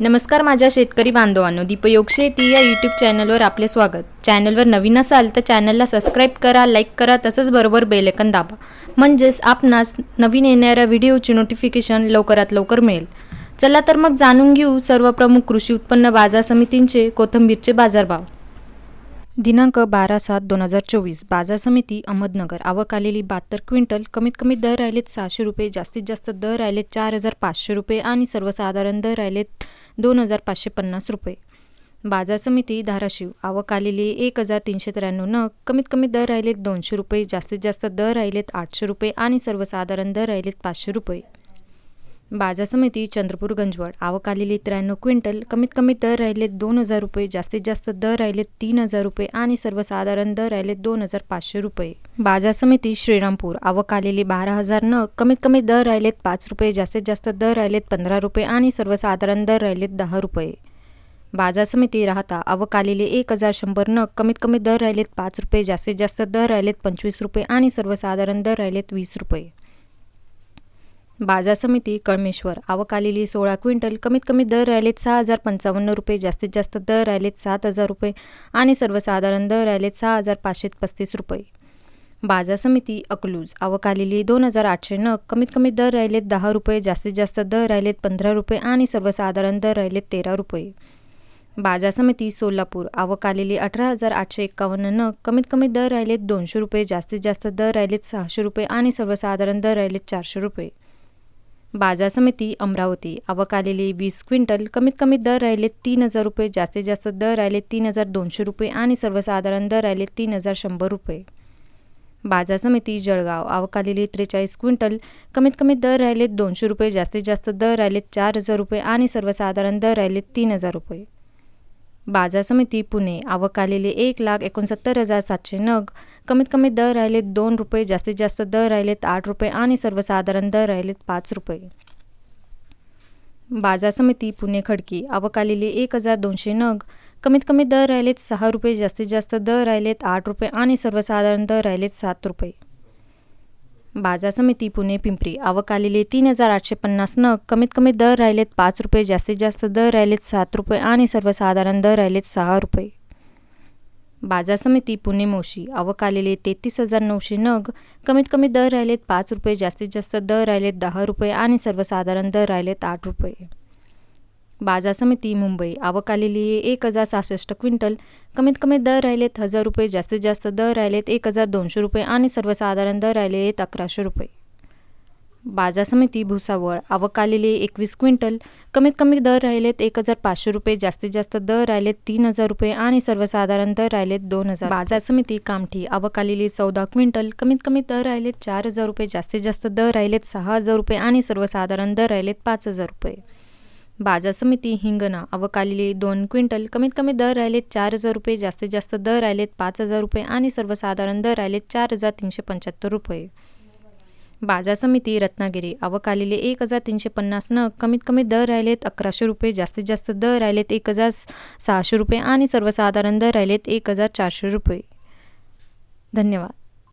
नमस्कार माझ्या शेतकरी बांधवांनो दीपयोग शेती या यूट्यूब चॅनलवर आपले स्वागत. चॅनलवर नवीन असाल तर चॅनलला सबस्क्राईब करा लाईक करा तसंच बरोबर बेलेकन दाबा. म्हणजेच आपणास नवीन येणाऱ्या व्हिडिओची नोटिफिकेशन लवकरात लवकर मिळेल. चला तर मग जाणून घेऊ सर्व प्रमुख कृषी उत्पन्न बाजार समितींचे कोथिंबीरचे बाजारभाव. दिनांक बारा सात दोन हजार चोवीस बाजार समिती अहमदनगर आवक आलेली बहात्तर क्विंटल कमीत कमी दर राहिलेत सहाशे रुपये जास्तीत जास्त दर राहिलेत चार हजार पाचशे रुपये आणि सर्वसाधारण दर राहिलेत दोन हजार पाचशे पन्नास रुपये. बाजार समिती धाराशिव. आवक आलेली एक हजार तीनशे त्र्याण्णव नग कमीत कमी दर राहिलेत दोनशे रुपये जास्तीत जास्त दर राहिलेत आठशे रुपये आणि सर्वसाधारण दर राहिलेत पाचशे रुपये. बाजार समिती चंद्रपूर गंजवड. आवक आलेली त्र्याण्णव क्विंटल. कमीत कमी दर राहिलेत दोन हजार रुपये. जास्तीत जास्त दर राहिलेत तीन हजार रुपये आणि सर्वसाधारण दर राहिलेत दोन हजार पाचशे रुपये. बाजार समिती श्रीरामपूर. आवक आलेली बारा हजार नग कमीत कमी दर राहिलेत पाच रुपये. जास्तीत जास्त दर राहिलेत पंधरा रुपये आणि सर्वसाधारण दर राहिलेत दहा रुपये. बाजार समिती राहता आवक आलेले एक हजार शंभर नग कमीत कमी दर राहिलेत पाच रुपये. जास्तीत जास्त दर राहिलेत पंचवीस रुपये आणि सर्वसाधारण दर राहिलेत वीस रुपये. बाजार समिती कळमेश्वर आवक आलेली सोळा क्विंटल कमीत कमी दर राहिलेत सहा हजार पंचावन्न रुपये जास्तीत जास्त दर राहिलेत सात हजार रुपये आणि सर्वसाधारण दर राहिलेत सहा हजार पाचशे पस्तीस रुपये. बाजार समिती अकलूज आवक आलेली दोन हजार आठशे नग कमीत कमी दर राहिलेत दहा रुपये जास्तीत जास्त दर राहिलेत पंधरा रुपये आणि सर्वसाधारण दर राहिलेत तेरा रुपये. बाजार समिती सोलापूर आवक आलेली अठरा हजार आठशे एक्कावन्न नग कमीत कमी दर राहिलेत दोनशे रुपये जास्तीत जास्त दर राहिलेत सहाशे रुपये आणि सर्वसाधारण दर राहिलेत चारशे रुपये. बाजार समिती अमरावती. आवक आलेली वीस क्विंटल कमीत कमी दर राहिले तीन हजार रुपये जास्तीत जास्त दर राहिले तीन हजार दोनशे रुपये आणि सर्वसाधारण दर राहिले तीन हजार शंभर रुपये. बाजार समिती जळगाव. आवक आलेली त्रेचाळीस क्विंटल कमीत कमी दर राहिलेत दोनशे रुपये जास्तीत जास्त दर राहिलेत चार हजार रुपये आणि सर्वसाधारण दर राहिले तीन हजार रुपये. बाजार समिती पुणे. आवक आलेले एक लाख एकोणसत्तर हजार सातशे नग. कमीत कमी दर राहिलेत दोन रुपये जास्तीत जास्त दर राहिलेत आठ रुपये आणि सर्वसाधारण दर राहिलेत पाच रुपये. बाजार समिती पुणे खडकी. आवक आलेली एक हजार दोनशे नग. कमीत कमी दर राहिलेत सहा रुपये जास्तीत जास्त दर राहिलेत आठ रुपये आणि सर्वसाधारण दर राहिलेत सात रुपये. बाजार समिती पुणे पिंपरी. आवक तीन हजार आठशे पन्नास नग कमीत कमी दर राहिलेत पाच रुपये जास्तीत जास्त दर राहिलेत सात रुपये आणि सर्वसाधारण दर राहिलेत सहा रुपये. बाजार समिती पुणे मोशी. आवक आलेले तेहतीस हजार नऊशे नग कमीत कमी दर राहिलेत पाच रुपये जास्तीत जास्त दर राहिलेत दहा रुपये आणि सर्वसाधारण दर राहिलेत आठ रुपये. बाजार समिती मुंबई. आवक आलेली एक हजार सहासष्ट क्विंटल. कमीत कमी दर राहिलेत हजार रुपये जास्तीत जास्त दर राहिलेत एक हजार दोनशे रुपये आणि सर्वसाधारण दर राहिलेत अकराशे रुपये. बाजार समिती भुसावळ. आवक आलेली एकवीस क्विंटल. कमीत कमी दर राहिलेत एक हजार पाचशे रुपये जास्तीत जास्त दर राहिलेत तीन हजार रुपये आणि सर्वसाधारण दर राहिलेत दोन हजार. बाजार समिती कामठी. आवक आलेली चौदा क्विंटल. कमीत कमी दर राहिलेत चार हजार रुपये जास्तीत जास्त दर राहिलेत सहा हजार रुपये आणि सर्वसाधारण दर राहिलेत पाच हजार रुपये. बाजार समिती हिंगणा आवक दोन क्विंटल कमीत कमी दर राहिलेत चार हजार रुपये जास्तीत जास्त दर राहिलेत पाच हजार रुपये आणि सर्वसाधारण दर राहिलेत चार हजार तीनशे पंच्याहत्तर रुपये. बाजार समिती रत्नागिरी आवक एक हजार तीनशे पन्नास नग कमीत कमी दर राहिलेत अकराशे रुपये जास्तीत जास्त दर राहिलेत एक हजार सहाशे रुपये आणि सर्वसाधारण दर राहिलेत एक हजार चारशे रुपये. धन्यवाद.